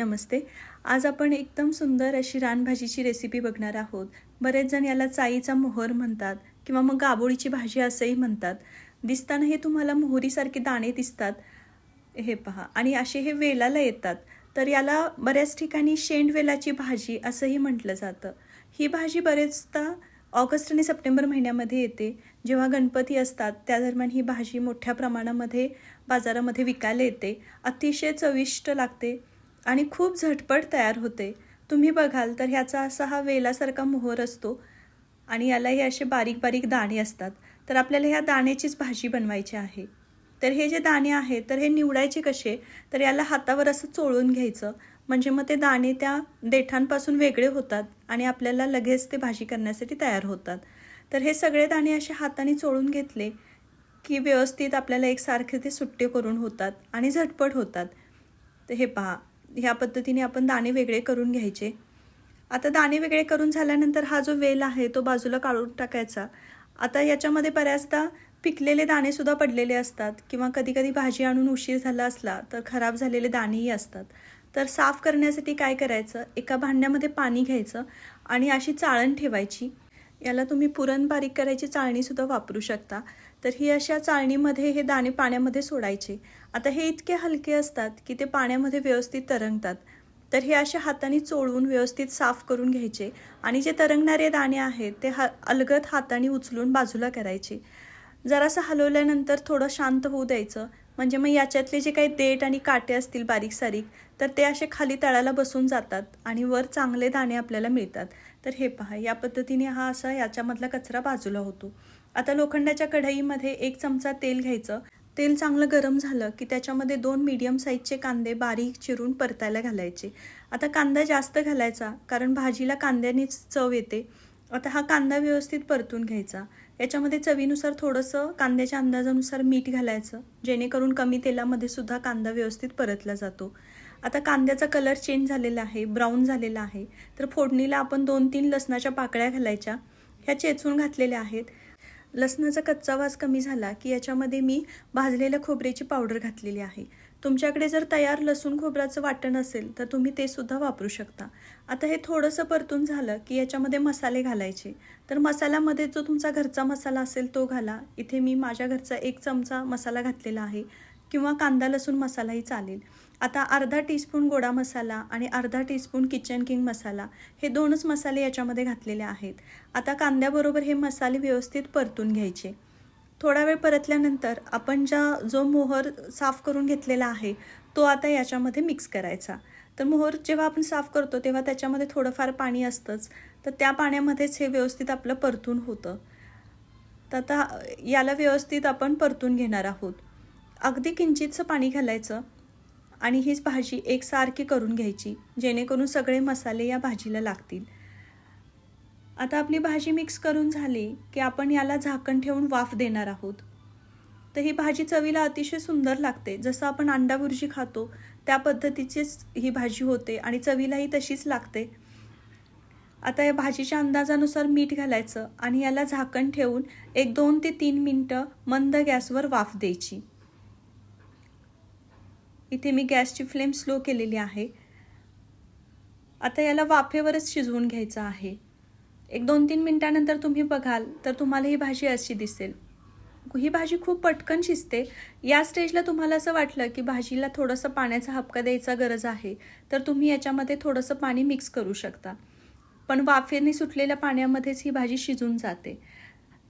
नमस्ते. आज आपण एकदम सुंदर अशी रानभाजीची रेसिपी बघणार आहोत. बरेच जण याला चाईचा मोहर म्हणतात किंवा मग गाबोळीची भाजी असंही म्हणतात. दिसताना हे तुम्हाला मोहरीसारखे दाणे दिसतात. हे पहा. आणि असे हे वेलाला येतात. तर याला बऱ्याच ठिकाणी शेंडवेलाची भाजी असंही म्हटलं जातं. ही भाजी बरेचदा ऑगस्ट आणि सप्टेंबर महिन्यामध्ये येते. जेव्हा गणपती असतात त्या दरम्यान ही भाजी मोठ्या प्रमाणामध्ये बाजारामध्ये विकायला येते. अतिशय चविष्ट लागते. आणि खूप झटपट तयार होते. तुम्ही बघाल तर ह्याचा असा हा वेलासारखा मोहर असतो आणि याला हे असे बारीक बारीक दाणे असतात. तर आपल्याला ह्या दाण्याचीच भाजी बनवायची आहे. तर हे जे दाणे आहेत तर हे निवडायचे कसे? तर याला हातावर असं चोळून घ्यायचं. म्हणजे मग ते दाणे त्या देठांपासून वेगळे होतात आणि आपल्याला लगेच ते भाजी करण्यासाठी तयार होतात. तर हे सगळे दाणे असे हाताने चोळून घेतले की व्यवस्थित आपल्याला एकसारखे ते सुट्टे करून होतात आणि झटपट होतात. तर हे पहा. ह्या पद्धतीने आपण दाणे वेगळे करून घ्यायचे. आता दाणे वेगळे करून झाल्यानंतर हा जो वेल आहे तो बाजूला काढून टाकायचा. आता याच्यामध्ये बऱ्याचदा पिकलेले दाणेसुद्धा पडलेले असतात किंवा कधी कधी भाजी आणून उशीर झाला असला तर खराब झालेले दाणेही असतात. तर साफ करण्यासाठी काय करायचं? एका भांड्यामध्ये पाणी घ्यायचं आणि अशी चाळण ठेवायची. याला तुम्ही पुरण बारीक करायची चाळणीसुद्धा वापरू शकता. तर ही अशा चाळणीमध्ये हे दाणे पाण्यामध्ये सोडायचे. आता हे इतके हलके असतात की ते पाण्यामध्ये व्यवस्थित तरंगतात. तर हे अशा हाताने चोळून व्यवस्थित साफ करून घ्यायचे आणि जे तरंगणारे दाणे आहेत ते हा अलगद हाताने उचलून बाजूला करायचे. जरासं हलवल्यानंतर थोडं शांत होऊ द्यायचं. म्हणजे मग याच्यातले जे काही देठ आणि काटे असतील बारीक सारीक तर ते असे खाली तळाला बसून जातात आणि वर चांगले दाणे आपल्याला मिळतात. तर हे पहा या पद्धतीने हा असा याच्यामधला कचरा बाजूला होतो. आता लोखंडाच्या कढईमध्ये एक चमचा तेल घ्यायचं. तेल चांगलं गरम झालं की त्याच्यामध्ये दोन मीडियम साईजचे कांदे बारीक चिरून परतायला घालायचे. आता कांदा जास्त घालायचा कारण भाजीला कांद्यानेच चव येते. आता हा कांदा व्यवस्थित परतून घ्यायचा. याच्यामध्ये चवीनुसार थोडंसं कांद्याच्या अंदाजानुसार मीठ घालायचं जेणेकरून कमी तेलामध्ये सुद्धा कांदा व्यवस्थित परतला जातो. आता कांद्याचा कलर चेंज झालेला आहे ब्राऊन झालेला आहे. तर फोडणीला आपण दोन तीन लसणाच्या पाकळ्या घालायच्या. ह्या चेचून घातलेल्या आहेत. लसणाचा कच्चा वास कमी झाला की याच्यामध्ये मी भाजलेल्या खोबऱ्याची पावडर घातलेली आहे. तुमच्याकडे जर तयार लसूण खोबऱ्याचं वाटण असेल तर तुम्ही ते सुद्धा वापरू शकता. आता हे थोडंसं परतून झालं की याच्यामध्ये मसाले घालायचे. तर मसाल्यामध्ये जो तुमचा घरचा मसाला असेल तो घाला. इथे मी माझ्या घरचा एक चमचा मसाला घातलेला आहे. किंवा कांदा लसूण मसालाही चालेल. आता अर्धा टीस्पून गोडा मसाला आणि अर्धा टीस्पून किचन किंग मसाला हे दोनच मसाले याच्यामध्ये घातलेले आहेत. आता कांद्याबरोबर हे मसाले व्यवस्थित परतून घ्यायचे. थोडा वेळ परतल्यानंतर आपण ज्या जो मोहर साफ करून घेतलेला आहे तो आता याच्यामध्ये मिक्स करायचा. तर मोहर जेव्हा आपण साफ करतो तेव्हा त्याच्यामध्ये थोडंफार पाणी असतंच. तर त्या पाण्यामध्येच हे व्यवस्थित आपलं परतून होतं. तर आता याला व्यवस्थित आपण परतून घेणार आहोत. अगदी किंचितचं पाणी घालायचं. आणि हीच भाजी एकसारखी करून घ्यायची जेणेकरून सगळे मसाले या भाजीला लागतील. आता आपली भाजी मिक्स करून झाली की आपण याला झाकण ठेवून वाफ देणार आहोत. तर ही भाजी चवीला अतिशय सुंदर लागते. जसं आपण अंडा भुर्जी खातो त्या पद्धतीचीच ही भाजी होते आणि चवीलाही तशीच लागते. आता या भाजीच्या अंदाजानुसार मीठ घालायचं आणि याला झाकण ठेवून एक दोन ते तीन मिनटं मंद गॅसवर वाफ द्यायची. इथे मी गॅसची फ्लेम स्लो केलेली आहे. आता याला वाफेवरच शिजवून घ्यायचं आहे. एक दोन तीन मिनटानंतर तुम्ही बघाल तर तुम्हाला ही भाजी अशी दिसेल. ही भाजी खूप पटकन शिजते. या स्टेजला तुम्हाला असं वाटलं की भाजीला थोडंसं पाण्याचा हपका द्यायचा गरज आहे तर तुम्ही याच्यामध्ये थोडंसं पाणी मिक्स करू शकता. पण वाफेने सुटलेल्या पाण्यामध्येच ही भाजी शिजून जाते.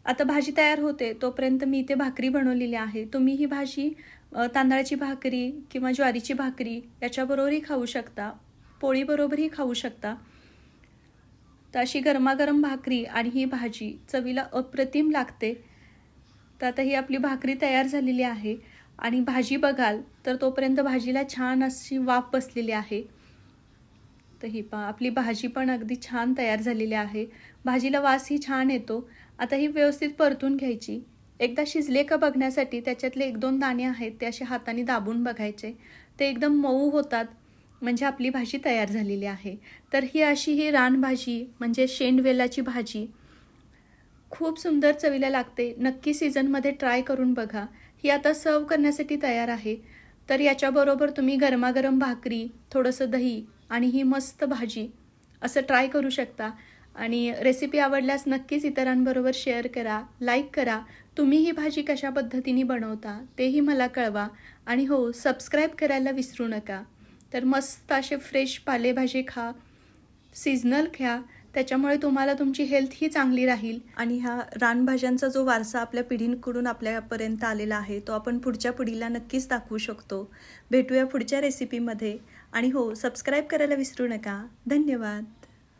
आता भाजी तयार होते तोपर्यंत मी इथे भाकरी बनवलेली आहे. तुम्ही ही भाजी तांदळाची भाकरी किंवा ज्वारीची भाकरी याच्याबरोबरही खाऊ शकता पोळीबरोबरही खाऊ शकता. तर अशी गरमागरम भाकरी आणि ही भाजी चवीला अप्रतिम लागते. तर आता ही आपली भाकरी तयार झालेली आहे. आणि भाजी बघाल तर तोपर्यंत भाजीला छान अशी वाफ बसलेली आहे. तर ही पा आपली भाजी पण अगदी छान तयार झालेली आहे. भाजीला वासही छान येतो. आता ही व्यवस्थित परतून घ्यायची. एकदा शिजले का बघण्यासाठी त्याच्यातले एक दोन दाणे आहेत ते असे हाताने दाबून बघायचे. ते एकदम मऊ होतात म्हणजे आपली भाजी तयार झालेली आहे. तर ही अशी ही रानभाजी म्हणजे शेंडवेलाची भाजी खूप सुंदर चवीला लागते. नक्की सीझनमध्ये ट्राय करून बघा. ही आता सर्व करण्यासाठी तयार आहे. तर याच्याबरोबर तुम्ही गरमागरम भाकरी थोडंसं दही आणि ही मस्त भाजी. असं ट्राय करू शकता. आणि रेसिपी आवडल्यास नक्कीच इतरांबरोबर शेअर करा लाईक करा. तुम्ही ही भाजी कशा पद्धतीने बनवता तेही मला कळवा. आणि हो सबस्क्राईब करायला विसरू नका. तर मस्त असे फ्रेश पालेभाजी खा सीझनल घ्या त्याच्यामुळे तुम्हाला तुमची हेल्थ ही चांगली राहील. आणि ह्या रानभाज्यांचा जो वारसा आपल्या पिढींकडून आपल्यापर्यंत आलेला आहे तो आपण पुढच्या पिढीला नक्कीच दाखवू शकतो. भेटूया पुढच्या रेसिपीमध्ये आणि हो सबस्क्राईब करायला विसरू नका. धन्यवाद.